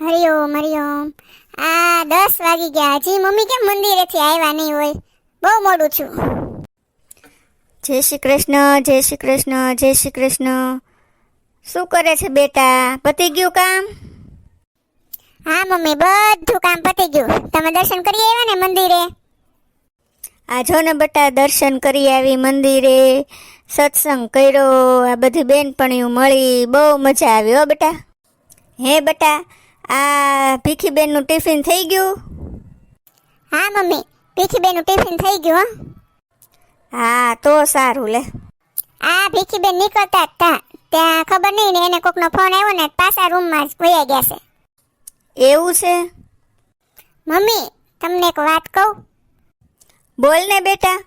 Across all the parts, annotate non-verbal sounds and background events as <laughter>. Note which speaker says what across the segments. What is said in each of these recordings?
Speaker 1: હરિઓમ હરિઓમ આ દસ વાગી ગયા. હજી મમ્મી કેમ મંદિરેથી આવ્યા નહીં હોય? બહુ મોડું છું.
Speaker 2: જય શ્રી કૃષ્ણ જય શ્રી કૃષ્ણ જય શ્રી કૃષ્ણ. શું કરે છે બેટા? પતી ગયું કામ?
Speaker 1: હા મમ્મી બધું કામ પતી ગયું. તમે દર્શન કરી આવ્યા ને મંદિરે?
Speaker 2: આ જો ને બટા દર્શન કરી આવી મંદિરે. સત્સંગ કર્યો. આ બધી બેનપણીઓ મળી. બહુ મજા આવી હો બેટા. હે બેટા આ ભીખીબેનનું ટિફિન થઈ ગયું?
Speaker 1: હા મમ્મી. ભીખીબેનનું ટિફિન થઈ ગયું હો.
Speaker 2: તો સારું લે.
Speaker 1: આ ભીખીબેન નીકળતા હતા ત્યાં ખબર નહીં ને એને કોકનો ફોન આવ્યો ને પાછા રૂમમાં જ વયા ગયા છે.
Speaker 2: એવું છે?
Speaker 1: મમ્મી તમને એક વાત કહું?
Speaker 2: બોલ ને બેટા.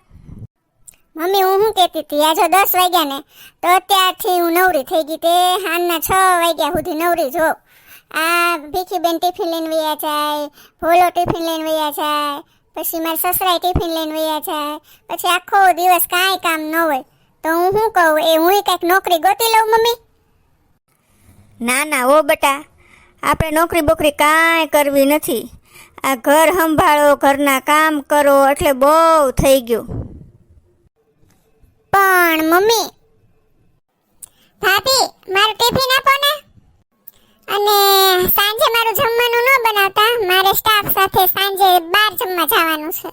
Speaker 1: મમ્મી હું શું કહેતી હતી? આજે દસ વાગ્યા ને તો અત્યારથી હું નવરી થઈ ગઈ તે હાલના છ વાગ્યા સુધી નવરી જો આ ભીખીબેન ટિફિન લઈને વયા જાય ભોલો ટિફિન લઈને વયા જાય પછી મારા સસરાય ટિફિન લઈને વયા જાય પછી આખો દિવસ કાંઈ કામ ન હોય. તો હું શું કહું? એ હું કંઈક નોકરી ગોતી લઉં મમ્મી?
Speaker 2: ના ના ઓ બેટા આપણે નોકરી બોકરી કાંઈ કરવી નથી. આ ઘર સંભાળો ઘરના કામ કરો એટલે બહુ થઈ ગયું.
Speaker 1: પણ મમ્મી ભાભી મારું ટિફિન આપો ને. અને સાંજે મારું જમવાનું ન બનાવતા, મારે સ્ટાફ સાથે સાંજે બહાર જમવા જવાનું છે.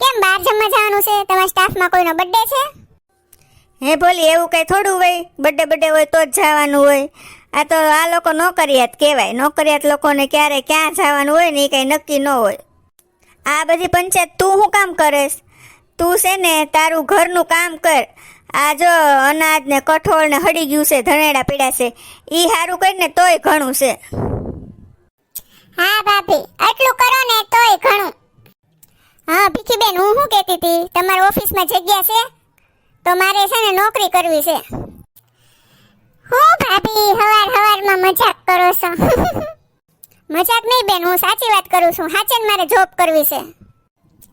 Speaker 1: કેમ બહાર જમવા જવાનું છે? તમારા સ્ટાફમાં કોઈનો બર્થડે છે?
Speaker 2: હે ભોલી, એવું કંઈ થોડું હોય? બર્થડે બર્થડે હોય તો જ જવાનું હોય. આ તો આ લોકો નોકરિયાત કહેવાય. નોકરિયાત લોકોને ક્યારે ક્યાં જવાનું હોય ને એ કંઈ નક્કી ન હોય. આ બધી પંચાયત તું શું કામ કરેશ? તું છે ને તારું ઘરનું કામ કર. આ જો અનાજ ને કઠોળ ને હડી ગયું છે, ધનેડા પીડા છે. એ સારું કરીને તોય ઘણું છે.
Speaker 1: હા ભાભી, આટલું કરો ને તોય ઘણું. હા, ભીખીબેન, હું શું કહેતી હતી? તમારી ઓફિસમાં જગ્યા છે? તો મારે છે ને નોકરી કરવી છે. હું ભાભી, હવાર હવારમાં મજાક કરો છો? <laughs> મજાક નહીં બેન, હું સાચી વાત કરું છું. સાચે મારે જોબ કરવી છે.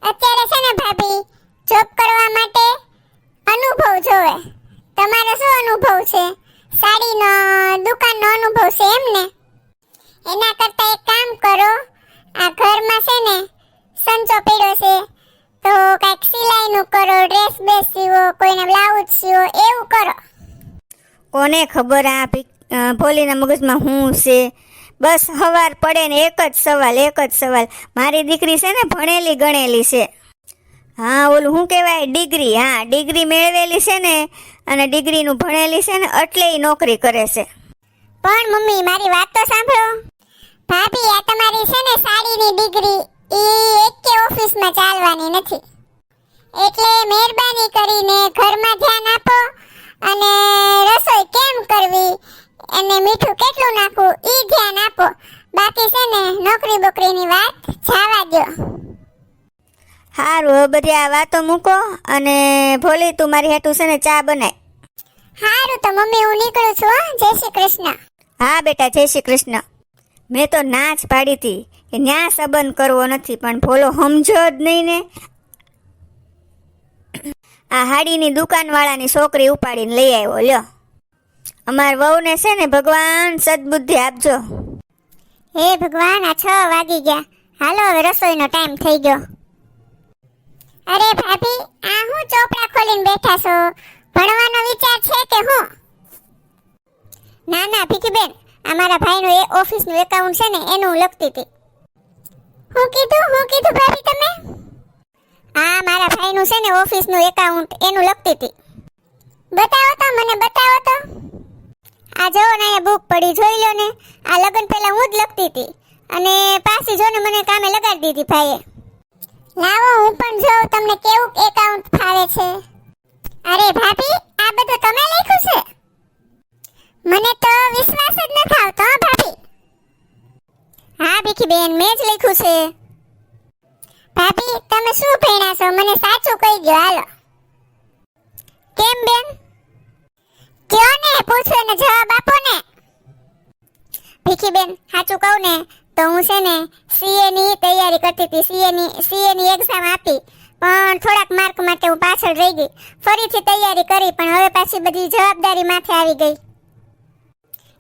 Speaker 1: અત્યારે છે ને ભાભી જોબ કરવા માટે અનુભવ જોવે. તમારો શું અનુભવ છે? સાડીનો, દુકાનનો અનુભવ છે એમ ને? એના કરતા એક કામ કરો, આ ઘરમાં છે ને, સંચો પીડો છે. તો કાંઈક સિલાઈનું કરો, ડ્રેસ બેસ સીવો કોઈને બ્લાઉઝ સીવો, એવું કરો.
Speaker 2: કોને ખબર આ ભોલીના મગજમાં હું છે? બસ સવાર પડે ને એક જ સવાલ, એક જ સવાલ. મારી દીકરી છે ને ભણેલી ગણેલી છે. હા, ઓલું શું કહેવાય? ડિગ્રી, હા, ડિગ્રી મેળવેલી છે ને, અને ડિગ્રીનું ભણેલી છે ને, એટલે એ નોકરી કરે છે.
Speaker 1: પણ મમ્મી, મારી વાત તો સાંભળો. ભાભી, આ તમારી છે ને સાડીની ડિગ્રી એ એક કે ઓફિસમાં ચાલવાની નથી. એટલે મહેરબાની કરીને ઘરમાં ધ્યાન આપો, અને રસોઈ કેમ કરવી અને મીઠું કેટલું નાખવું એ ધ્યાન આપો. બાકી છે ને નોકરી બોકરીની વાત, જવા દો
Speaker 2: સારું હવે બધી આ વાતો મૂકો અને ભોલી તું મારી હેઠું છે ને ચા બનાય.
Speaker 1: હારું તો મમ્મી હું નીકળું છું હો. જય શ્રી કૃષ્ણ.
Speaker 2: હા બેટા જય શ્રી કૃષ્ણ. મેં તો ના જ પાડી હતી. કે ન્યા સંબંધ કરવો નથી પણ ભોલો સમજો જ નહીં ને. આ હાડીની દુકાનવાળાની છોકરી ઉપાડીને લઈ આવ્યો લ્યો. અમાર વહુને છે ને ભગવાન સદબુદ્ધિ આપજો.
Speaker 1: હે ભગવાન આ છ વાગી ગયા. હાલો હવે રસોઈનો ટાઈમ થઈ ગયો. અરે ભાભી, આ હું ચોપડા ખોલીને બેઠા છો? ભણવાનો વિચાર છે કે હું? ના ના, ભીખીબેન આ મારા ભાઈનું એ ઓફિસનું એકાઉન્ટ છે ને, એનું હું લખતી હતી. હું કીધું હું કીધું ભાભી તમે? આ મારા ભાઈનું છે ને, ઓફિસનું એકાઉન્ટ એનું લખતી હતી. બતાવો તો, મને બતાવો તો. આ જો ને, અહીંયા બુક પડી, જોઈ લો ને. આ લગ્ન પહેલાં હું જ લખતી હતી. અને પાછી જો ને, મને કામે લગાડી દીધી ભાઈએ. લાવો, હું પણ જોઉં તમને કેવું એકાઉન્ટ ફાવે છે. અરે ભાભી, આ બધું તમે લખ્યું છે? મને તો વિશ્વાસ જ ન થાવતો ભાભી. હા ભીખી બેન મેં જ લખ્યું છે. ભાભી, તમે શું ભણ્યા છો? મને સાચું કહી દો હાલો. કેમ, બેન? કયો ને પૂછો ને જવાબ આપો ને. ભીખીબેન, સાચું કહું ને તો હું છે ને સીએ ની તૈયારી કરતી હતી. સીએ ની સીએ ની એક્ઝામ આપી. પણ થોડાક માર્ક માટે હું પાછળ રહી ગઈ. ફરીથી તૈયારી કરી, પણ હવે પાછી બધી જવાબદારી માથે આવી ગઈ.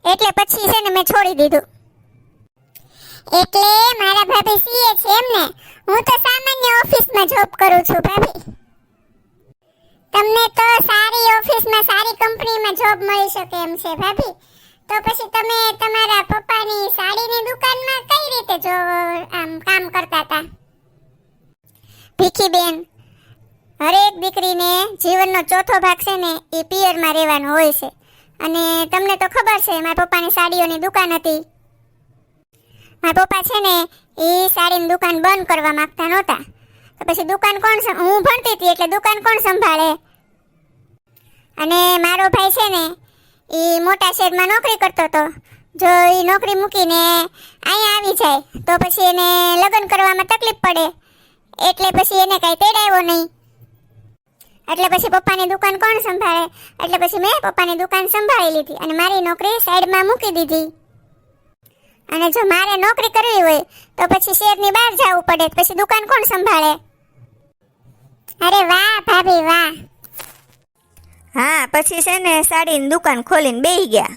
Speaker 1: એટલે પછી છે ને મેં છોડી દીધું. એટલે મારા ભાભી સીએ છે એમ ને હું તો સામાન્ય ઓફિસમાં જોબ કરું છું ભાભી. તમને તો સારી ઓફિસમાં, સારી કંપનીમાં જોબ મળી શકે એમ છે ભાભી. તો પછી તમે તમારા પપ્પાની સાડીની દુકાનમાં કઈ રીતે જો, આમ કામ કરતા હતા? ભીખીબેન, હરેક દીકરીને જીવનનો ચોથો ભાગ છે ને, એ પિયરમાં રહેવાનો હોય છે. અને તમને તો ખબર છે, મારા પપ્પાની સાડીઓની દુકાન હતી. મારા પપ્પા છે ને, એ સાડીની દુકાન બંધ કરવા માંગતા નહોતા. તો પછી દુકાન કોણ હું ભણતી હતી એટલે દુકાન કોણ સંભાળે? અને મારો ભાઈ છે ને એ મોટા શહેરમાં નોકરી કરતો હતો. જો એ નોકરી મૂકીને અહીંયા આવી જાય, તો પછી એને લગ્ન કરવામાં તકલીફ પડે. એટલે પછી એને કાંઈ તેડાવ્યો નહીં. એટલે પછી પપ્પાની દુકાન કોણ સંભાળે? એટલે પછી મેં પપ્પાની દુકાન સંભાળી લીધી અને મારી નોકરી સાઈડમાં મૂકી દીધી. અને જો મારે નોકરી કરવી હોય, તો પછી શહેરની બહાર જવું પડે, પછી દુકાન કોણ સંભાળે? અરે વાહ ભાભી, વાહ.
Speaker 2: હા પછી છે ને સાડીની દુકાન ખોલીને બેહી ગયા.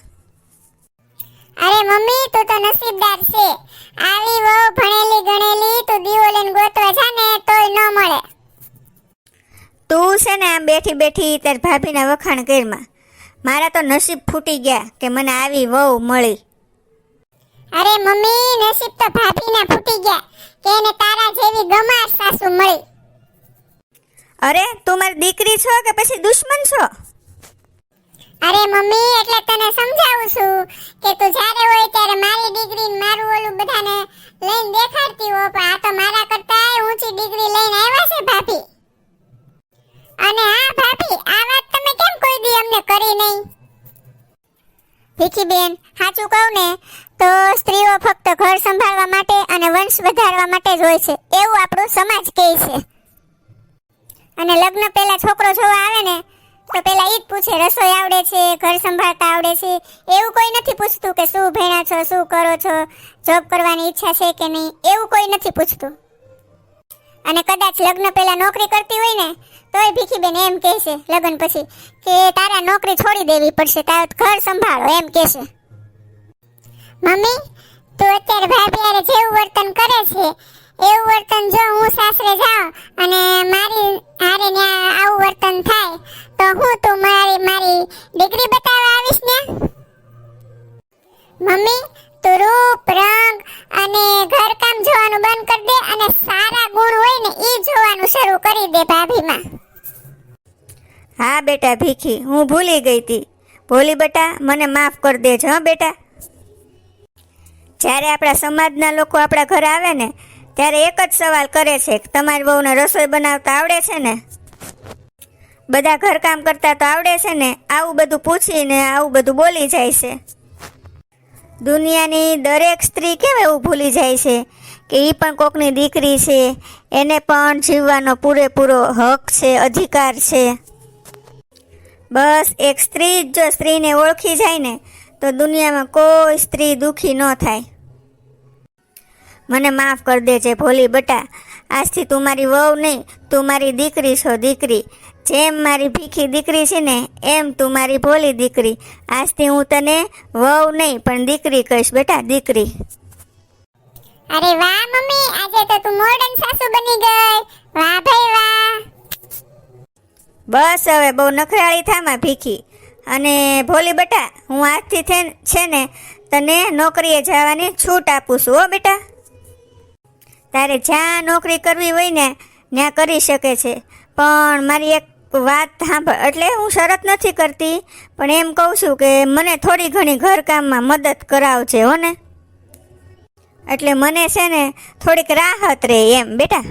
Speaker 1: અરે મમ્મી તું તો નસીબદાર છે. આવી વહુ ભણેલી ગણેલી તું દીવો લઈને ગોતવા જા ને તોય ન મળે.
Speaker 2: તું છે ને આમ બેઠી બેઠી તાર ભાભીના વખાણ કરમાં મારા તો નસીબ ફૂટી ગયા કે મને આવી વહુ મળી.
Speaker 1: અરે મમ્મી નસીબ તો ભાભીના ફૂટી ગયા. કે એને તારા જેવી ગમાર સાસુ મળી.
Speaker 2: અરે, તું મારી દીકરી છો કે પછી દુશ્મન છો?
Speaker 1: અરે, મમ્મી, એટલે તને સમજાવું છું કે તું જ્યારે હોય ત્યારે મારી ડિગ્રી મારું ઓલું બધાને લઈને દેખાડતી હો, પણ આ તો મારા કરતા ઊંચી ડિગ્રી લઈને આવ્યા છે ભાભી. અને હા ભાભી, આ વાત તમે કેમ કોઈ દી અમને કરી નહીં? ભીખીબેન, સાચું કહું ને, તો સ્ત્રીઓ ફક્ત ઘર સંભાળવા માટે અને વંશ વધારવા માટે જ હોય છે. એવું આપણો સમાજ કહે છે. અને લગ્ન પહેલા છોકરો જોવા આવે ને, તો પહેલા ઈ જ પૂછે, રસોઈ આવડે છે, ઘર સંભાળતા આવડે છે? એવું કોઈ નથી પૂછતું કે શું ભણ્યા છો, શું કરો છો જોબ કરવાની ઈચ્છા છે કે નહીં? એવું કોઈ નથી પૂછતું. અને કદાચ લગ્ન પહેલા નોકરી કરતી હોય ને, તોય ભીખીબેન એમ કહેશે, લગ્ન પછી, કે તારા નોકરી છોડી દેવી પડશે, તારું ઘર સંભાળો, એમ કહેશે. મમ્મી, તું અત્યારે ભાભી હારે જેવું વર્તન કરે છે? એવું વર્તન જો હું સાસરે જાઉં અને મારી ડિગ્રી બતાવવા આવીશ ને? મમ્મી, તું રૂપ, રંગ અને ઘરકામ જોવાનું બંધ કરી દે અને સારા ગુણ હોય ને એ જોવાનું શરૂ કરી દે ભાભીમાં.
Speaker 2: હા બેટા ભીખી, હું ભૂલી ગઈ હતી ભોલી બેટા, મને માફ કરી દેજો, હા બેટા. જ્યારે આપણા સમાજના લોકો આપણા ઘરે આવે ને, ત્યારે એક જ સવાલ કરે છે કે તમારી બહુને રસોઈ બનાવતા આવડે છે ને? બધા ઘરકામ કરતા તો આવડે છે ને? આવું બધું પૂછીને આવું બધું બોલી જાય છે. દુનિયાની દરેક સ્ત્રી કેમ એવું ભૂલી જાય છે? કે એ પણ કોકની દીકરી છે. એને પણ જીવવાનો પૂરેપૂરો હક છે, અધિકાર છે. બસ એક સ્ત્રી જ સ્ત્રીને ઓળખી જાય ને, તો દુનિયામાં કોઈ સ્ત્રી દુઃખી ન થાય. મને માફ કરી દેજે ભોલી બટા. આજથી તું મારી વહુ નહીં, તું મારી દીકરી છો દીકરી. જેમ મારી ભીખી દીકરી છે ને એમ તું મારી ભોલી દીકરી. આજથી હું તને વહુ નહીં પણ દીકરી કહીશ બેટા દીકરી.
Speaker 1: અરે વાહ મમ્મી આજે તો તું મોડર્ન સાસુ બની ગઈ. વાહ ભાઈ વાહ.
Speaker 2: બસ હવે બહુ નખરાળી થામાં ભીખી. અને ભોલી બેટા હું આજથી છે ને તને નોકરીએ જવાની છૂટ આપું છું હો બેટા. તારે જ્યાં નોકરી કરવી હોય ને ત્યાં કરી શકે છે. પણ મારી એક વાત સાંભળ એટલે હું શરત નથી કરતી, પણ એમ કહું છું કે મને થોડી ઘણી ઘરકામમાં મદદ કરાવજે, હો ને? એટલે મને છે ને થોડીક રાહત રહે એમ, બેટા.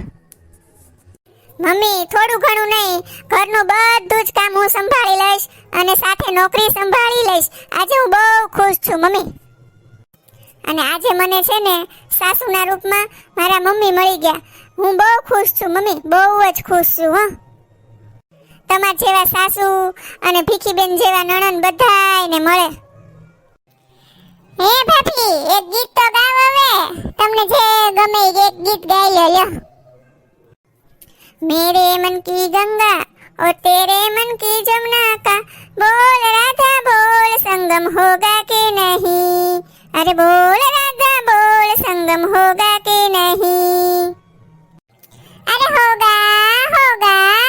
Speaker 1: મમ્મી, થોડું ઘણું નહીં, ઘરનું બધું જ કામ હું સંભાળી લઈશ અને સાથે નોકરી સંભાળી લઈશ. આજે હું બહુ ખુશ છું, મમ્મી. અને આજે મને છે ને સાસુના રૂપમાં મારા મમ્મી મળી ગયા. હું બહુ ખુશ છું, મમ્મી, બહુ જ ખુશ છું, હં. તમારા જેવા સાસુ અને ભીખીબેન જેવા નણન બધાને મળે. હે ભાભી, એક ગીત તો ગાવ હવે. તમને જે ગમે એક ગીત ગાઈ લો લ્યો મેરે મન કી ગંગા ઓ તેરે મન કી જમના કા બોલ રાધા, બોલ સંગમ હોગા કે નહીં? અરે બોલ રાધા, બોલ સંગમ હોગા કે નહીં? અરે હોગા હોગા